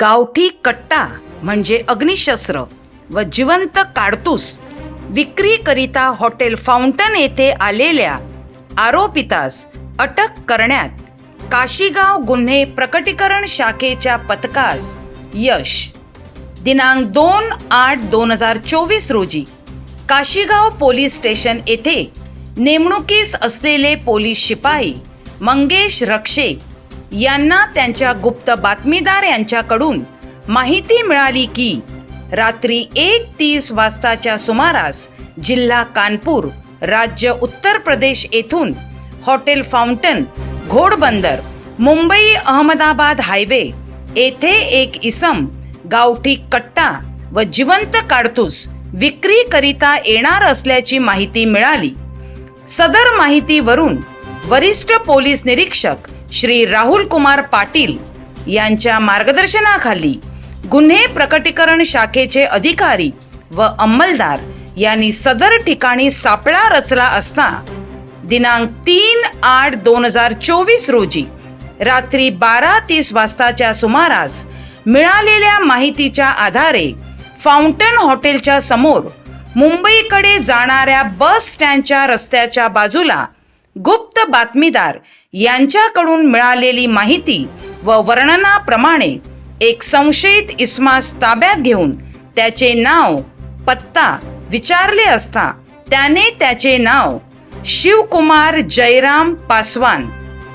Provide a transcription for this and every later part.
गावठी कट्टा म्हणजे अग्निशस्त्र व जिवंत काडतूस विक्रीकरिता हॉटेल फाउंटन येथे आलेल्या आरोपितास अटक करण्यात काशीगाव गुन्हे प्रकटीकरण शाखेच्या पथकास यश. दिनांक दोन आठ दोन हजार चोवीस रोजी काशीगाव पोलीस स्टेशन येथे नेमणुकीस असलेले पोलीस शिपाई मंगेश रक्षे यांना त्यांच्या गुप्त बातमीदार यांच्याकडून माहिती मिळाली की रात्री एक तीस वाजताच्या सुमारास जिल्हा कानपूर राज्य उत्तर प्रदेश येथून hotel fountain Ghodbunder Mumbai Ahmedabad highway येथे एक इसम गावठी कट्टा व जिवंत काडतूस विक्रीकरिता येणार असल्याची माहिती मिळाली. सदर माहितीवरून वरिष्ठ पोलीस निरीक्षक श्री राहुल कुमार पाटील यांच्या मार्गदर्शनाखाली गुन्हे प्रकटीकरण शाखेचे अधिकारी व अंमलदार यांनी सदर ठिकाणी सापळा रचला असता दिनांक तीन आठ दोन हजार चोवीस रोजी रात्री बारा तीस वाजताच्या सुमारास मिळालेल्या माहितीच्या आधारे फाउंटन हॉटेलच्या समोर मुंबईकडे जाणाऱ्या बस स्टँडच्या रस्त्याच्या बाजूला गुप्त बातमीदार यांच्याकडून मिळालेली माहिती व वर्णनाप्रमाणे एक संशयित इस्मास ताब्यात घेऊन त्याचे नाव पत्ता विचारले असता त्याने त्याचे नाव शिवकुमार जयराम पासवान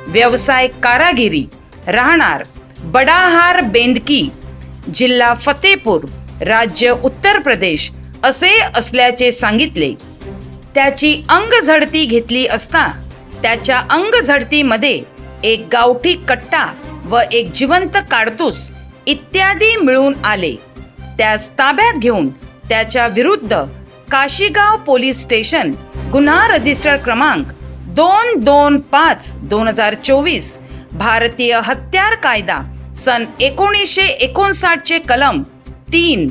व्यवसाय कारागिरी राहणार बडाहार बेंदकी जिल्हा फतेपूर राज्य उत्तर प्रदेश असे असल्याचे सांगितले. त्याची अंगझडती घेतली असता त्याच्या अंगझडतीमध्ये एक गावठी कट्टा व एक जिवंत काडतूस इत्यादी मिळून आले. त्यास ताब्यात घेऊन त्याच्या विरुद्ध काशीगाव पोलीस स्टेशन गुन्हा रजिस्टर क्रमांक दोन दोन पाच दोन हजार चोवीस भारतीय हत्यार कायदा सन एकोणीसशे एकोणसाठचे कलम तीन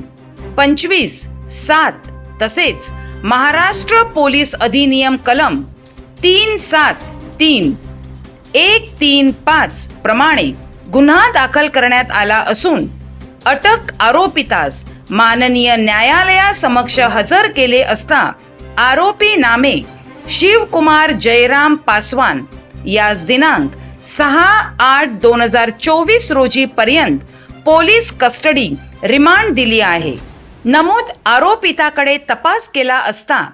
पंचवीस सात तसेच महाराष्ट्र पोलीस अधिनियम कलम तीन सात तीन. एक तीन पाच प्रमाणे गुन्हा दाखल करण्यात आला असून अटक आरोपितास माननीय न्यायालयासमक्ष हजर केले असता आरोपी नामे शिवकुमार जयराम पासवान यास दिनांक सहा आठ दोन हजार चोवीस रोजी पर्यंत पोलीस कस्टडी रिमांड दिली आहे. नमूद आरोपिताकडे तपास केला असता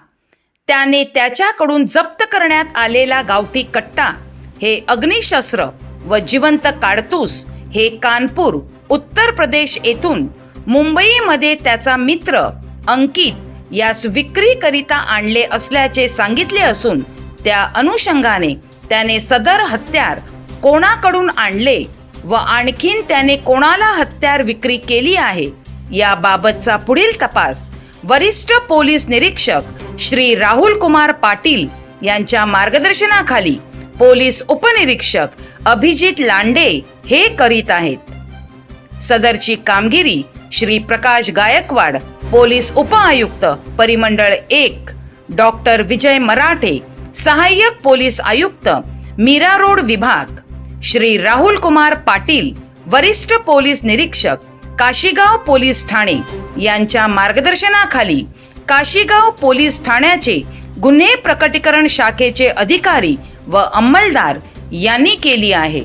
त्याने त्याच्याकडून जप्त करण्यात आलेला गावठी कट्टा हे अग्निशस्त्र व जिवंत काडतूस हे कानपूर उत्तर प्रदेश येथून मुंबईमध्ये त्याचा मित्र अंकित यास विक्रीकरिता आणले असल्याचे सांगितले असून त्या अनुषंगाने त्याने सदर हत्यार कोणाकडून आणले व आणखीन त्याने कोणाला हत्यार विक्री केली आहे याबाबतचा पुढील तपास वरिष्ठ पोलीस निरीक्षक श्री राहुल कुमार पाटील यांच्या मार्गदर्शनाखाली पोलीस उपनिरीक्षक अभिजित लांडे हे करीत आहेत. सदरची कामगिरी श्री प्रकाश गायकवाड पोलीस उपआयुक्त परिमंडळ एक डॉक्टर विजय मराठे सहाय्यक पोलीस आयुक्त मीरा रोड विभाग श्री राहुल कुमार पाटील वरिष्ठ पोलीस निरीक्षक काशीगाव पोलीस ठाणे यांच्या मार्गदर्शनाखाली काशीगाव पोलीस ठाण्याचे गुन्हे प्रकटीकरण शाखेचे अधिकारी व अंमलदार यांनी केली आहे.